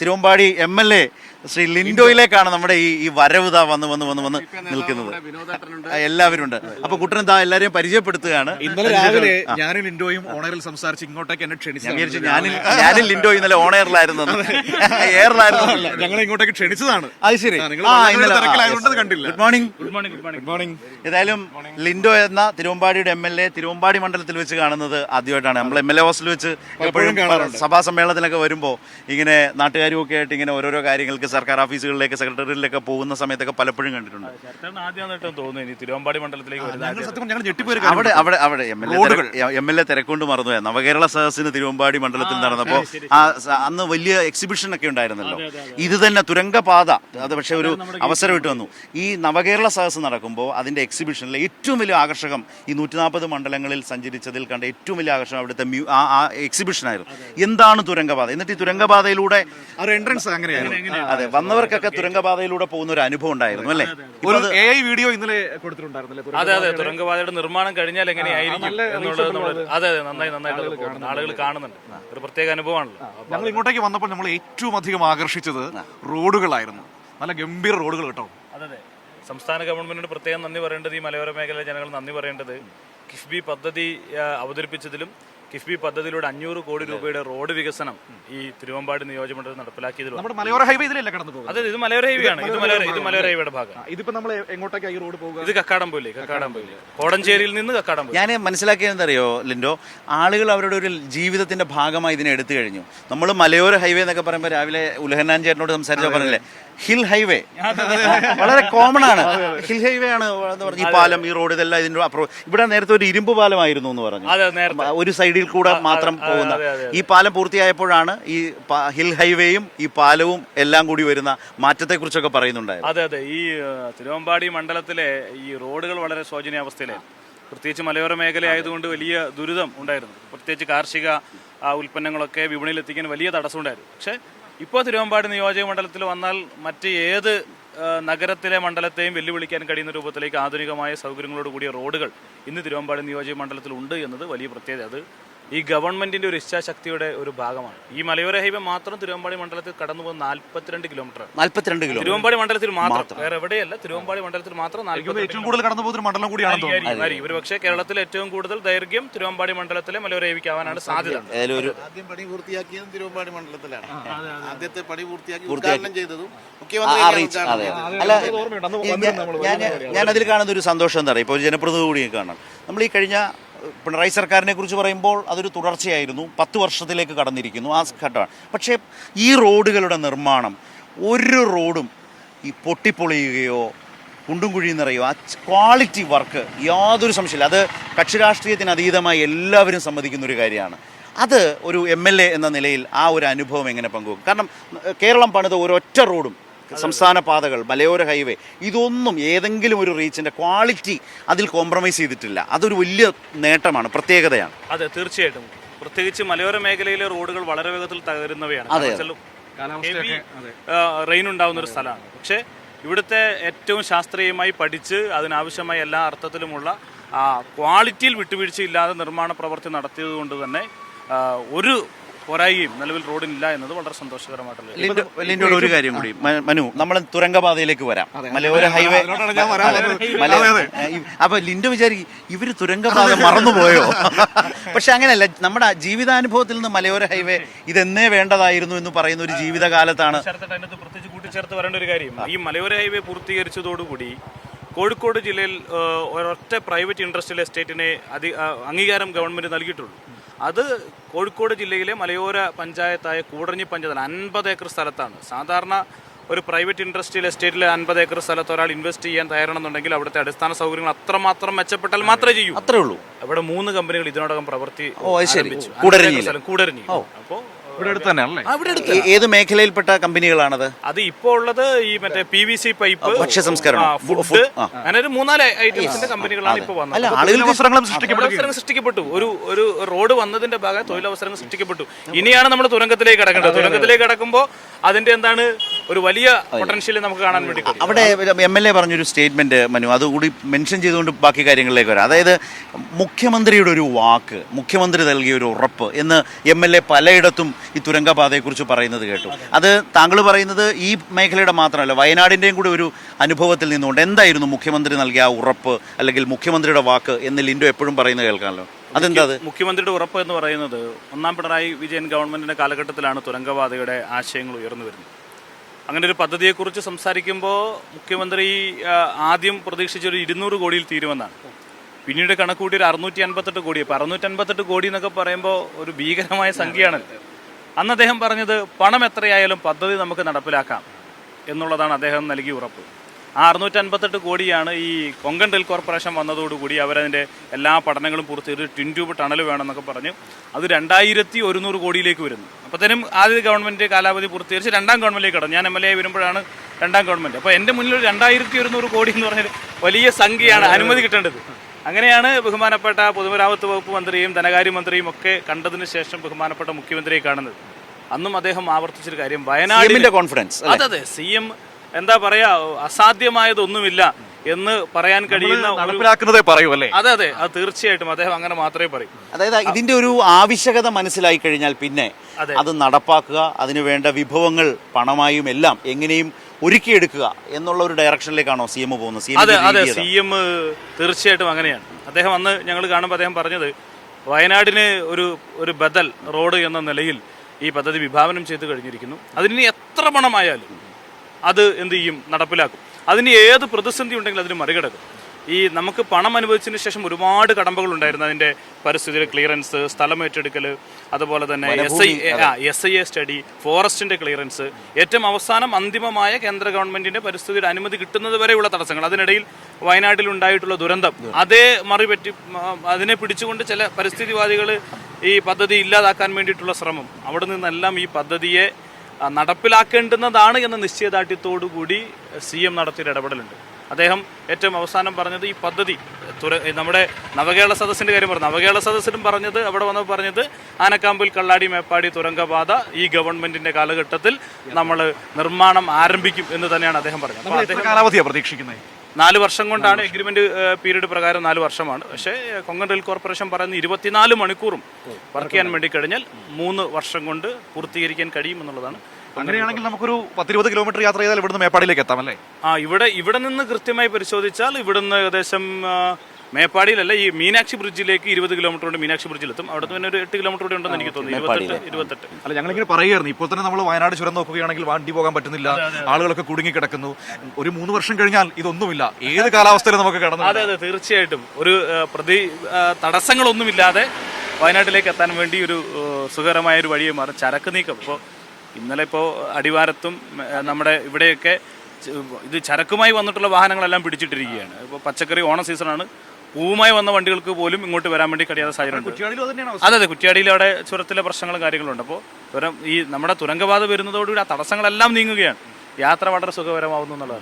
Thiruvambady M L A Sri ലിൻഡോയിലേക്കാണ് നമ്മുടെ ഈ ഈ വരവ് ദാ വന്ന് വന്ന് വന്ന് വന്ന് നിൽക്കുന്നത്. എല്ലാവരും ഉണ്ട് അപ്പൊ കുട്ടൻ ദാ എല്ലാവരെയും പരിചയപ്പെടുത്തുകയാണ്. ഇന്നലെ രാവിലെ ഞാനും ലിൻഡോയും ഓണറിൽ സംസാരിച്ച് ഇങ്ങോട്ടേക്ക് എന്നെ ക്ഷണിച്ചു ഞാനും ലിൻഡോ ഇന്നലെ ഓണറിലായിരുന്നു. എയറിലായിരുന്നു ഞങ്ങൾ ഞങ്ങളെ ഇങ്ങോട്ടേക്ക് ക്ഷണിച്ചതാണ്. അത് ശരി. കണ്ടില്ല. Good morning good morning good morning ഏതായാലും ലിൻഡോ എന്ന തിരുവമ്പാടിയുടെ എം എൽ എ തിരുവമ്പാടി മണ്ഡലത്തിൽ വെച്ച് കാണുന്നത് ആദ്യമായിട്ടാണ്. നമ്മൾ എം എൽ എ ഹോസ്റ്റലിൽ വെച്ച് എപ്പോഴും സഭാ സമ്മേളനത്തിലൊക്കെ വരുമ്പോൾ ഇങ്ങനെ നാട്ടുകാരും ഒക്കെ ആയിട്ട് ഇങ്ങനെ ഓരോരോ കാര്യങ്ങൾക്ക് സർക്കാർ ഓഫീസുകളിലേക്ക് സെക്രട്ടറിയിലൊക്കെ പോകുന്ന സമയത്തൊക്കെ പലപ്പോഴും കണ്ടിട്ടുണ്ട്. ആദ്യമായിട്ടാണ് തോന്നുന്നു ഇനി തിരുവമ്പാടി മണ്ഡലത്തിലേക്ക് അവിടെ അവിടെ അവിടെ M L. A M L A തിരക്കൊണ്ട് മറന്നു നവകേരള സദസ്സിന് തിരുവമ്പാടി മണ്ഡലത്തിൽ നടന്നപ്പോൾ ആ അന്ന് വലിയ എക്സിബിഷൻ ഒക്കെ ഉണ്ടായിരുന്നല്ലോ. ഇത് തന്നെ തുരങ്കപാത. അത് പക്ഷേ ഒരു അവസരം ഇട്ട് വന്നു ഈ നവകേരള സദസ്സ് നടക്കുമ്പോൾ അതിന്റെ എക്സിബിഷനിലെ ഏറ്റവും വലിയ ആകർഷകം ഈ നൂറ്റി നാൽപ്പത് മണ്ഡലങ്ങളിൽ സഞ്ചരിച്ചതിൽ കണ്ട ഏറ്റവും വലിയ ആകർഷകം അവിടുത്തെ മ്യൂ ആ ആ എക്സിബിഷൻ ആയിരുന്നു. എന്താണ് തുരങ്കപാത? എന്നിട്ട് ഈ തുരങ്കപാതയിലൂടെ ഒരു എൻട്രൻസ് അങ്ങനെയായിരുന്നു. അതെ വന്നവർക്കൊക്കെ തുരങ്കപാതയിലൂടെ പോകുന്ന ഒരു അനുഭവം ഉണ്ടായിരുന്നു അല്ലേ? ഒരു എ ഐ വീഡിയോ ഇന്നലെ കൊടുത്തിട്ടുണ്ടായിരുന്നല്ലേ? അതെ അതെ തുരങ്കപാതയുടെ നിർമ്മാണം കഴിഞ്ഞാൽ എങ്ങനെയായിരിക്കും എന്നുള്ളത് നമ്മൾ അതെ അതെ നന്നായി നന്നായിട്ട് ആളുകൾ കാണുന്നുണ്ട്. ഒരു പ്രത്യേക അനുഭവമാണല്ലോ. ഞങ്ങൾ ഇങ്ങോട്ടേക്ക് വന്നപ്പോൾ നമ്മൾ ഏറ്റവും അധികം ആകർഷിച്ചത് റോഡുകളായിരുന്നു. നല്ല ഗംഭീര റോഡുകൾ കേട്ടോ. അതെ അതെ. സംസ്ഥാന ഗവൺമെന്റിന് പ്രത്യേകം നന്ദി പറയേണ്ടത് ഈ മലയോര മേഖലയിലെ ജനങ്ങൾ നന്ദി പറയേണ്ടത്. കിഫ്ബി പദ്ധതി അവതരിപ്പിച്ചതിലും കിഫ്ബി പദ്ധതിയിലൂടെ അഞ്ഞൂറ് കോടി രൂപയുടെ റോഡ് വികസനം ഈ തിരുവമ്പാടി നിയോജകമണ്ഡലം നടപ്പിലാക്കിയതിലൂടെ. നമ്മുടെ മലയോര ഹൈവേ ഇതിലല്ലേ കടന്നു പോകുന്നത്? അതെ ഇത് മലയോര ഹൈവേയാണ് ഇത് മലയോര ഇത് മലയോര ഹൈവേയുടെ ഭാഗം. ഇതിപ്പോ നമ്മൾ എങ്ങോട്ടേക്കാണ് ഈ റോഡ് പോകുക ഇത് കക്കാടംപൊയിൽ കക്കാടംപൊയിൽ. കോടഞ്ചേരിയിൽ നിന്ന് കക്കാടംപൊയിൽ ഞാൻ മനസ്സിലാക്കിയതെന്തറിയോ ലിൻഡോ? ആളുകൾ അവരുടെ ഒരു ജീവിതത്തിന്റെ ഭാഗമായി ഇതിനെ എടുത്തു കഴിഞ്ഞു. നമ്മൾ മലയോര ഹൈവേ എന്നൊക്കെ പറയുമ്പോൾ രാവിലെ ഉലഹന്നാൻ ചേട്ടനോട് സംസാരിച്ചാൽ പറഞ്ഞില്ലേ ഹിൽ ഹൈവേ. വളരെ കോമൺ ആണ്. ഹിൽ ഹൈവേ ആണ് ഈ പാലം ഈ റോഡ് ഇതെല്ലാം ഇതിന്റെ അപ്രോ ഇവിടെ നേരത്തെ ഒരു ഇരുമ്പ് പാലമായിരുന്നു എന്ന് പറഞ്ഞു. അതെ നേരത്തെ. ഒരു സൈഡിൽ കൂടെ മാത്രം പോകുന്ന. ഈ പാലം പൂർത്തിയായപ്പോഴാണ് ഈ ഹിൽ ഹൈവേയും ഈ പാലവും എല്ലാം കൂടി വരുന്ന മാറ്റത്തെക്കുറിച്ചൊക്കെ പറയുന്നുണ്ടായിരുന്നു അതെ അതെ. ഈ തിരുവമ്പാടി മണ്ഡലത്തിലെ ഈ റോഡുകൾ വളരെ ശോചനീയാവസ്ഥയിലായിരുന്നു പ്രത്യേകിച്ച് മലയോര മേഖല ആയതുകൊണ്ട് വലിയ ദുരിതം ഉണ്ടായിരുന്നു. പ്രത്യേകിച്ച് കാർഷിക ഉൽപ്പന്നങ്ങളൊക്കെ വിപണിയിൽ എത്തിക്കാൻ വലിയ തടസ്സമുണ്ടായിരുന്നു. പക്ഷേ ഇപ്പോൾ തിരുവമ്പാടി നിയോജക മണ്ഡലത്തിൽ വന്നാൽ മറ്റ് ഏത് നഗരത്തിലെ മണ്ഡലത്തെയും വെല്ലുവിളിക്കാൻ കഴിയുന്ന രൂപത്തിലേക്ക് ആധുനികമായ സൗകര്യങ്ങളോട് കൂടിയ റോഡുകൾ ഇന്ന് തിരുവമ്പാടി നിയോജക മണ്ഡലത്തിൽ ഉണ്ട് എന്നത് വലിയ പ്രത്യേകത. അത് ഈ ഗവൺമെന്റിന്റെ ഒരു ഇച്ഛാശക്തിയുടെ ഒരു ഭാഗമാണ്. ഈ മലയോര ഹൈവേ മാത്രം തിരുവമ്പാടി മണ്ഡലത്തിൽ കടന്നു പോകുന്ന നാൽപ്പത്തിരണ്ട് കിലോമീറ്റർ. നാല്പത്തിരണ്ട് കിലോ തിരുവമ്പാടി മണ്ഡലത്തിൽ മാത്രം. വേറെ എവിടെയല്ല. തിരുവമ്പാടി മണ്ഡലത്തിൽ മാത്രം ഏറ്റവും കൂടുതൽ കടന്നു പോകുന്ന ഒരു മണ്ഡലം കൂടിയാണ് ഒരു പക്ഷേ കേരളത്തിൽ ഏറ്റവും കൂടുതൽ ദൈർഘ്യം തിരുവമ്പാടി മണ്ഡലത്തിലെ മലയോര ഹൈവിക്ക് ആവാനാണ് സാധ്യത. ആദ്യം പണി പൂർത്തിയാക്കിയതും തിരുവമ്പാടി മണ്ഡലത്തിലാണ്. ആദ്യത്തെ പണി പൂർത്തിയാക്കി. ഉദ്ഘാടനം ചെയ്തതും മുഖ്യമന്ത്രി ഞാൻ അതിൽ കാണുന്ന ഒരു സന്തോഷം എന്താ പറയുക ഇപ്പോൾ ജനപ്രതിനിധി കൂടി കാണാം നമ്മൾ ഈ കഴിഞ്ഞ പിണറായി സർക്കാരിനെ കുറിച്ച് പറയുമ്പോൾ അതൊരു തുടർച്ചയായിരുന്നു. പത്ത് വർഷത്തിലേക്ക് കടന്നിരിക്കുന്നു. ആ ഘട്ടമാണ്. പക്ഷേ ഈ റോഡുകളുടെ നിർമ്മാണം ഒരു റോഡും ഈ പൊട്ടിപ്പൊളിയുകയോ കുണ്ടും കുഴിയും നിറയോ ആ ക്വാളിറ്റി വർക്ക് യാതൊരു സംശയമില്ല. അത് കക്ഷി രാഷ്ട്രീയത്തിന് അതീതമായി എല്ലാവരും സമ്മതിക്കുന്ന ഒരു കാര്യമാണ്. അത് ഒരു എം എൽ എ എന്ന നിലയിൽ ആ ഒരു അനുഭവം എങ്ങനെ പങ്കുവെക്കും? കാരണം കേരളം പണിത ഒരൊറ്റ റോഡും സംസ്ഥാന പാതകൾ മലയോര ഹൈവേ ഇതൊന്നും ഏതെങ്കിലും ഒരു റീച്ചിന്റെ ക്വാളിറ്റി അതിൽ കോംപ്രമൈസ് ചെയ്തിട്ടില്ല. അതൊരു വലിയ നേട്ടമാണ് പ്രത്യേകതയാണ്. അതെ തീർച്ചയായിട്ടും. പ്രത്യേകിച്ച് മലയോര മേഖലയിലെ റോഡുകൾ വളരെ വേഗത്തിൽ തകരുന്നവയാണ്. റെയിൻ ഉണ്ടാവുന്ന ഒരു സ്ഥലമാണ്. പക്ഷേ ഇവിടുത്തെ ഏറ്റവും ശാസ്ത്രീയമായി പഠിച്ച് അതിനാവശ്യമായ എല്ലാ അർത്ഥത്തിലുമുള്ള ആ, ക്വാളിറ്റിയിൽ വിട്ടുവീഴ്ചയില്ലാതെ നിർമ്മാണ പ്രവൃത്തി നടത്തിയത് കൊണ്ട് തന്നെ ഒരു പോരായികയും നിലവിൽ റോഡിനില്ല എന്നത് വളരെ സന്തോഷകരമായിട്ടുള്ള ഒരു ലിൻഡോ ലിൻഡോയുടെ ഒരു കാര്യം കൂടി. മ- മനു നമ്മൾ തുരങ്കപാതയിലേക്ക് വരാം. മലയോര ഹൈവേ അതിലോട്ടാണ് ഞാൻ വരാൻ അതെ, മല- ഈ- അപ്പൊ ലിൻഡോ വിചാരിക്കും ഇവർ തുരങ്കപാത മറന്നുപോയോ? പക്ഷെ അങ്ങനെയല്ല നമ്മുടെ ജീവിതാനുഭവത്തിൽ നിന്ന് മലയോര ഹൈവേ ഇതെന്നേ വേണ്ടതായിരുന്നു എന്ന് പറയുന്ന ഒരു ജീവിതകാലത്താണ്. ചേർത്തിട്ട് അതിനകത്ത് പ്രത്യേകിച്ച് കൂട്ടിച്ചേർത്ത് വരേണ്ട ഒരു കാര്യം. ഈ മലയോര ഹൈവേ പൂർത്തീകരിച്ചതോടുകൂടി കോഴിക്കോട് ജില്ലയിൽ ആ, ഒരൊറ്റ പ്രൈവറ്റ് ഇൻഡസ്ട്രിയൽ എസ്റ്റേറ്റിനെ അധികം ആ, അംഗീകാരം ഗവൺമെന്റ് നൽകിയിട്ടുള്ളൂ. അത് കോഴിക്കോട് ജില്ലയിലെ മലയോര പഞ്ചായത്തായ കൂടഞ്ഞി പഞ്ചായത്ത് അൻപത് ഏക്കർ സ്ഥലത്താണ്. സാധാരണ ഒരു പ്രൈവറ്റ് ഇൻഡസ്ട്രിയൽ എസ്റ്റേറ്റിലെ അൻപത് ഏക്കർ സ്ഥലത്ത് ഒരാൾ ഇൻവെസ്റ്റ് ചെയ്യാൻ തയ്യാറാണെന്നുണ്ടെങ്കിൽ അവിടുത്തെ അടിസ്ഥാന സൗകര്യങ്ങൾ അത്രമാത്രം മെച്ചപ്പെട്ടാൽ മാത്രമേ ചെയ്യൂ. അത്രേ ഉള്ളൂ. അവിടെ മൂന്ന് കമ്പനികൾ ഇതിനോടകം പ്രവർത്തി കൂടരഞ്ഞി അപ്പോൾ ഇവിടെ അടുത്ത് തന്നെയാണല്ലേ? അവിടെ അടുത്ത്. ഏത് മേഖലയിൽപ്പെട്ട കമ്പനികളാണത്? അത് ഇപ്പോ ഉള്ളത് ഈ മറ്റേ പി വി സി പൈപ്പ് ഭക്ഷ്യ സംസ്കരണം. ഫുഡ് ആ. അങ്ങനെ ഒരു മൂന്നാൽ ഐറ്റംസിന്റെ കമ്പനികളാണ് ഇപ്പൊ വന്നത്. അല്ല ആളുകൾക്ക് തൊഴിലവസരങ്ങൾ സൃഷ്ടിക്കപ്പെട്ടു. ഒരു ഒരു റോഡ് വന്നതിന്റെ ഭാഗം തൊഴിലവസരങ്ങൾ സൃഷ്ടിക്കപ്പെട്ടു. ഇനിയാണ് നമ്മൾ തുരങ്കത്തിലേക്ക് കടക്കേണ്ടത്. തുരങ്കത്തിലേക്ക് കടക്കുമ്പോൾ അതിന്റെ എന്താണ് ഒരു വലിയ പൊട്ടൻഷ്യൽ നമുക്ക് കാണാൻ വേണ്ടി കഴിയും. അവിടെ എം എൽ എ പറഞ്ഞൊരു സ്റ്റേറ്റ്മെന്റ് മനു അതുകൂടി മെൻഷൻ ചെയ്തുകൊണ്ട് ബാക്കി കാര്യങ്ങളിലേക്ക് വരാം. അതായത് മുഖ്യമന്ത്രിയുടെ ഒരു വാക്ക് മുഖ്യമന്ത്രി നൽകിയ ഒരു ഉറപ്പ് എന്ന് എം എൽ എ പലയിടത്തും ഈ തുരങ്കപാതയെക്കുറിച്ച് പറയുന്നത് കേട്ടു. അത് താങ്കൾ പറയുന്നത് ഈ മേഖലയുടെ മാത്രമല്ല വയനാടിന്റെയും കൂടി ഒരു അനുഭവത്തിൽ നിന്നുകൊണ്ട് എന്തായിരുന്നു മുഖ്യമന്ത്രി നൽകിയ ആ ഉറപ്പ് അല്ലെങ്കിൽ മുഖ്യമന്ത്രിയുടെ വാക്ക് എന്ന് ലിൻഡോ എപ്പോഴും പറയുന്നത് കേൾക്കാമല്ലോ? അതെന്താ മുഖ്യമന്ത്രിയുടെ ഉറപ്പ് എന്ന് പറയുന്നത് ഒന്നാം പിണറായി വിജയൻ ഗവൺമെന്റിന്റെ കാലഘട്ടത്തിലാണ് തുരങ്കപാതയുടെ ആശയങ്ങൾ ഉയർന്നു വരുന്നത്. അങ്ങനെ ഒരു പദ്ധതിയെക്കുറിച്ച് സംസാരിക്കുമ്പോൾ മുഖ്യമന്ത്രി ആദ്യം പ്രതീക്ഷിച്ചൊരു ഇരുന്നൂറ് കോടിയിൽ തീരുമെന്നാണ്. പിന്നീട് കണക്കൂട്ടി ഒരു അറുന്നൂറ്റി അൻപത്തെട്ട് കോടി. അപ്പോൾ അറുന്നൂറ്റി അൻപത്തെട്ട് കോടി എന്നൊക്കെ പറയുമ്പോൾ ഒരു ഭീകരമായ സംഖ്യയാണല്ലോ. അന്ന് അദ്ദേഹം പറഞ്ഞത് പണം എത്രയായാലും പദ്ധതി നമുക്ക് നടപ്പിലാക്കാം എന്നുള്ളതാണ് അദ്ദേഹം നൽകിയ ഉറപ്പ്. ആ അറുന്നൂറ്റി അൻപത്തെട്ട് കോടിയാണ് ഈ കൊങ്കൺ റെയിൽ കോർപ്പറേഷൻ വന്നതോടുകൂടി അവരതിന്റെ എല്ലാ പഠനങ്ങളും പൂർത്തിയൊരു ട്വിൻ ട്യൂബ് ടണൽ വേണമെന്നൊക്കെ പറഞ്ഞ്. അത് രണ്ടായിരത്തി ഒരുന്നൂറ് കോടിയിലേക്ക് വരുന്നു. അപ്പോഴത്തേനും ആദ്യ ഗവൺമെന്റ് കാലാവധി പൂർത്തീകരിച്ച് രണ്ടാം ഗവൺമെന്റിലേക്ക് കടന്നു. ഞാൻ എം എൽ എ വരുമ്പോഴാണ് രണ്ടാം ഗവൺമെന്റ്. അപ്പോൾ എന്റെ മുന്നിൽ രണ്ടായിരത്തി ഒരുന്നൂറ് കോടി എന്ന് പറഞ്ഞാൽ വലിയ സംഖ്യയാണ് അനുമതി കിട്ടേണ്ടത്. അങ്ങനെയാണ് ബഹുമാനപ്പെട്ട പൊതുമരാമത്ത് വകുപ്പ് മന്ത്രിയും ധനകാര്യമന്ത്രിയും ഒക്കെ കണ്ടതിന് ശേഷം ബഹുമാനപ്പെട്ട മുഖ്യമന്ത്രിയെ കാണുന്നത്. അന്നും അദ്ദേഹം ആവർത്തിച്ചൊരു കാര്യം വയനാടിന്റെ കോൺഫിഡൻസ് അതെ അതെ. സി എം എന്താ പറയാ അസാധ്യമായതൊന്നുമില്ല എന്ന് പറയാൻ കഴിയുന്ന നടപ്പിലാക്കുന്നതേ പറയൂ അല്ലേ? അതെ അതെ. അത് തീർച്ചയായിട്ടും അദ്ദേഹം അങ്ങനെ മാത്രമേ പറയൂ. അതായത് ഇതിന്റെ ഒരു ആവശ്യകത മനസ്സിലായി കഴിഞ്ഞാൽ പിന്നെ അത്. നടപ്പാക്കുക അതിനുവേണ്ട വിഭവങ്ങൾ പണമായും എല്ലാം എങ്ങനെയും ഒരുക്കിയെടുക്കുക എന്നുള്ള ഒരു ഡയറക്ഷനിലേക്കാണോ സി എം പോകുന്നത് സി അതെ അതെ സി എം തീർച്ചയായിട്ടും അങ്ങനെയാണ്. അദ്ദേഹം അന്ന് ഞങ്ങൾ കാണുമ്പോൾ അദ്ദേഹം പറഞ്ഞത് വയനാടിന് ഒരു ഒരു ബദൽ റോഡ് എന്ന നിലയിൽ ഈ പദ്ധതി വിഭാവനം ചെയ്തു കഴിഞ്ഞിരിക്കുന്നു. അതിന് എത്ര പണമായാലും അത് എന്ത് ചെയ്യും? നടപ്പിലാക്കും. അതിന് ഏത് പ്രതിസന്ധി ഉണ്ടെങ്കിലും അതിന് മറികടക്കും. ഈ നമുക്ക് പണം അനുവദിച്ചതിന് ശേഷം ഒരുപാട് കടമ്പകൾ ഉണ്ടായിരുന്നു. അതിന്റെ പരിസ്ഥിതി ക്ലിയറൻസ് സ്ഥലം ഏറ്റെടുക്കൽ അതുപോലെ തന്നെ S I S I A study ഫോറസ്റ്റിന്റെ clearance ഏറ്റവും അവസാനം അന്തിമമായ കേന്ദ്ര ഗവൺമെന്റിന്റെ പരിസ്ഥിതിയുടെ അനുമതി കിട്ടുന്നത് വരെയുള്ള തടസ്സങ്ങൾ. അതിനിടയിൽ വയനാട്ടിൽ ഉണ്ടായിട്ടുള്ള ദുരന്തം. അതേ മറിപറ്റി അതിനെ പിടിച്ചുകൊണ്ട് ചില പരിസ്ഥിതിവാദികൾ ഈ പദ്ധതി ഇല്ലാതാക്കാൻ വേണ്ടിയിട്ടുള്ള ശ്രമം. അവിടെ നിന്നെല്ലാം ഈ പദ്ധതിയെ നടപ്പിലാക്കേണ്ടുന്നതാണ് എന്ന നിശ്ചയദാർഢ്യത്തോടു കൂടി സി എം നടത്തിയൊരു ഇടപെടലുണ്ട്. അദ്ദേഹം ഏറ്റവും അവസാനം പറഞ്ഞത് ഈ പദ്ധതി നമ്മുടെ നവകേരള സദസ്സിന്റെ കാര്യം പറഞ്ഞു. നവകേരള സദസ്സിലും പറഞ്ഞത് അവിടെ വന്നപ്പോൾ പറഞ്ഞത് ആനക്കാമ്പിൽ കള്ളാടി മേപ്പാടി തുരങ്കപാത ഈ ഗവൺമെന്റിന്റെ കാലഘട്ടത്തിൽ നമ്മൾ നിർമ്മാണം ആരംഭിക്കും എന്ന് തന്നെയാണ് അദ്ദേഹം പറഞ്ഞത്. കാലാവധിയാണ് പ്രതീക്ഷിക്കുന്നത്? നാല് വർഷം കൊണ്ടാണ് എഗ്രിമെന്റ് പീരീഡ് പ്രകാരം നാല് വർഷമാണ്. പക്ഷേ കൊങ്കൺ റെയിൽ കോർപ്പറേഷൻ പറയുന്ന ഇരുപത്തിനാല് മണിക്കൂറും വർക്ക് ചെയ്യാൻ വേണ്ടി കഴിഞ്ഞാൽ മൂന്ന് വർഷം കൊണ്ട് പൂർത്തീകരിക്കാൻ കഴിയും എന്നുള്ളതാണ് അങ്ങനെയാണെങ്കിൽ നമുക്കൊരു പത്തിരുപത് കിലോമീറ്റർ യാത്ര ചെയ്താൽ ഇവിടുന്ന് മേപ്പാടിയിലേക്ക് എത്താം അല്ലേ? ആ ഇവിടെ ഇവിടെ നിന്ന് കൃത്യമായി പരിശോധിച്ചാൽ ഇവിടുന്ന് ഏകദേശം മേപ്പാടിയിലല്ല ഈ മീനാക്ഷി ബ്രിഡ്ജിലേക്ക് ഇരുപത് കിലോമീറ്റർ ഉണ്ട് മീനാക്ഷി ബ്രിഡ്ജിലെത്തും. അവിടെ നിന്ന് ഒരു എട്ട് കിലോമീറ്റർ കൂടി ഉണ്ടെന്ന് എനിക്ക് തോന്നുന്നു. ഇരുപത്തെട്ട് ഇരുപത്തെട്ട്. അല്ല ഞങ്ങളിങ്ങനെ പറയുമായിരുന്നു ഇപ്പോൾ തന്നെ നമ്മൾ വയനാട് ചുരം നോക്കുകയാണെങ്കിൽ വണ്ടി പോകാൻ പറ്റുന്നില്ല ആളുകളൊക്കെ കുടുങ്ങി കിടക്കുന്നു ഒരു മൂന്ന് വർഷം കഴിഞ്ഞാൽ ഇതൊന്നുമില്ല. ഏത് കാലാവസ്ഥയിലും നമുക്ക് കടന്നു അതെ അതെ തീർച്ചയായിട്ടും. ഒരു പ്രതി തടസ്സങ്ങളൊന്നുമില്ലാതെ വയനാട്ടിലേക്ക് എത്താൻ വേണ്ടി ഒരു സുഖകരമായ ഒരു വഴിയെ മാറും ചരക്ക് നീക്കം. ഇപ്പോൾ ഇന്നലെ ഇപ്പോൾ അടിവാരത്തും നമ്മുടെ ഇവിടെയൊക്കെ ഇത് ചരക്കുമായി വന്നിട്ടുള്ള വാഹനങ്ങളെല്ലാം പിടിച്ചിട്ടിരിക്കുകയാണ്. ഇപ്പോൾ പച്ചക്കറി ഓണ സീസണാണ്. പൂവുമായി വന്ന വണ്ടികൾക്ക് പോലും ഇങ്ങോട്ട് വരാൻ വേണ്ടി കഴിയാത്ത സാഹചര്യമുണ്ട് അത് അതെ കുറ്റിയാടിയിൽ അവിടെ ചുരത്തിലെ പ്രശ്നങ്ങളും കാര്യങ്ങളും ഉണ്ട്. അപ്പോൾ ഈ നമ്മുടെ തുരങ്കപാത വരുന്നതോടുകൂടി ആ തടസ്സങ്ങളെല്ലാം നീങ്ങുകയാണ്. യാത്ര വളരെ സുഖകരമാവുന്നു എന്നുള്ളതാണ്.